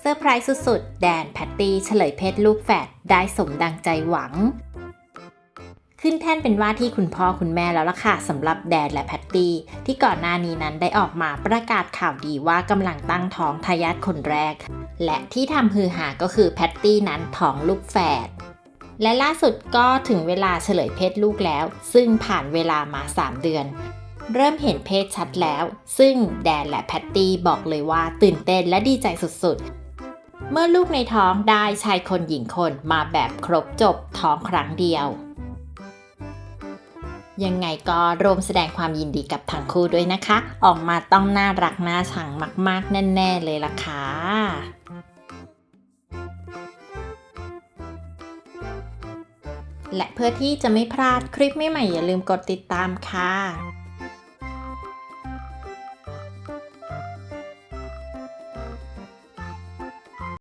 เซอร์ไพรส์สุดๆ แดนแพตตี้เฉลยเพศลูกแฝดได้สมดังใจหวัง ขึ้นแท่นเป็นว่าที่คุณพ่อคุณแม่แล้วล่ะค่ะสำหรับแดนและแพตตี้ที่ก่อนหน้านี้นั้นได้ออกมาประกาศข่าวดีว่ากำลังตั้งท้องทายาทคนแรก และที่ทำฮือหาก็คือแพตตี้นั้นท้องลูกแฝดและล่าสุดก็ถึงเวลาเฉลยเพศลูกแล้ว ซึ่งผ่านเวลามา 3 เดือน เริ่มเห็นเพศชัดแล้ว ซึ่งแดนและแพตตี้บอกเลยว่าตื่นเต้นและดีใจสุดๆ เมื่อลูกในท้องได้ชายคนหญิงคนมาแบบครบจบท้องครั้งเดียว ยังไงก็รวมแสดงความยินดีกับทั้งคู่ด้วยนะคะ ออกมาต้องน่ารักน่าชังมาก ๆ แน่ ๆ เลยล่ะค่ะและเพื่อที่จะไม่พลาดคลิปใหม่ๆอย่าลืมกดติดตามค่ะ